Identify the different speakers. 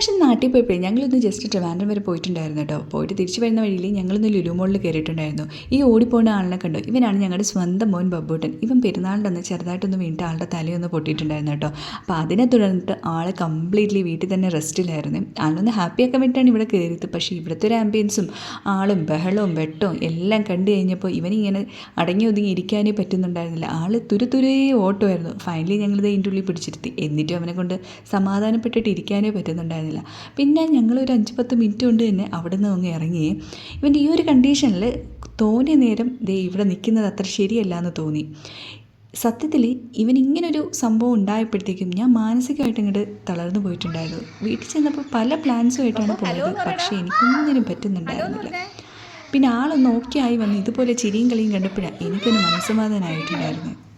Speaker 1: ഇപ്രാവശ്യം നാട്ടിൽ പോയപ്പോഴേ ഞങ്ങളൊന്ന് ജസ്റ്റ് ട്രിവാൻഡ്രം വരെ പോയിട്ടുണ്ടായിരുന്നു കേട്ടോ. പോയിട്ട് തിരിച്ചു വരുന്ന വഴിയിൽ ഞങ്ങളൊന്ന് ലുലു മോളിൽ കയറിയിട്ടുണ്ടായിരുന്നു ഈ ഓടിപ്പോകുന്ന ആളിനെ കണ്ടു. ഇവനാണ് ഞങ്ങളുടെ സ്വന്തം മോൻ ബബ്ബൂട്ടൻ. ഇവൻ പെരുന്നാളിന്റെ ഒന്ന് ചെറുതായിട്ടൊന്ന് വീണിട്ട് ആളുടെ തലയൊന്ന് പൊട്ടിയിട്ടുണ്ടായിരുന്നു കേട്ടോ. അപ്പോൾ അതിനെ തുടർന്നിട്ട് ആൾ കംപ്ലീറ്റ്ലി വീട്ടിൽ തന്നെ റെസ്റ്റിലായിരുന്നു ആളൊന്ന് ഹാപ്പിയാക്കാൻ വേണ്ടിയിട്ടാണ് ഇവിടെ കയറിയത് പക്ഷേ ഇവിടുത്തെ ഒരു ആംബിയൻസും ആളും ബഹളവും വെട്ടവും എല്ലാം കണ്ടു കഴിഞ്ഞപ്പോൾ ഇവനിങ്ങനെ അടങ്ങി ഒതുങ്ങി ഇരിക്കാനേ പറ്റുന്നുണ്ടായിരുന്നില്ല. ആൾ തുരേ ഓട്ടമായിരുന്നു. ഫൈനലി ഞങ്ങളിത് അതിന്റെ ഉള്ളിൽ പിടിച്ചിരുത്തി. എന്നിട്ടും അവനെ കൊണ്ട് സമാധാനപ്പെട്ടിട്ട് ഇരിക്കാനേ പറ്റുന്നുണ്ടായിരുന്നില്ല പിന്നെ ഞങ്ങൾ ഒരു അഞ്ച് പത്ത് മിനിറ്റ് കൊണ്ട് തന്നെ അവിടെ നിന്ന് അങ്ങ് ഇറങ്ങി. ഇവന്റെ ഈ ഒരു കണ്ടീഷനിൽ തോന്നിയ നേരം ദേ ഇവിടെ നിൽക്കുന്നത് അത്ര ശരിയല്ല എന്ന് തോന്നി. സത്യത്തിൽ ഇവൻ ഇങ്ങനൊരു സംഭവം ഉണ്ടായപ്പോഴത്തേക്കും ഞാൻ മാനസികമായിട്ട് ഇങ്ങോട്ട് തളർന്നു പോയിട്ടുണ്ടായിരുന്നു. വീട്ടിൽ ചെന്നപ്പോൾ പല പ്ലാൻസുമായിട്ടാണ് പോയത്. പക്ഷേ എനിക്കൊന്നിനും പറ്റുന്നുണ്ടായിരുന്നില്ല. പിന്നെ ആളൊന്ന് ഓക്കെ ആയി വന്ന് ഇതുപോലെ ചിരിയും കളിയും കണ്ടപ്പോഴാണ് എനിക്കൊന്ന് മനസ്സമാധാനമായിട്ടുണ്ടായിരുന്നു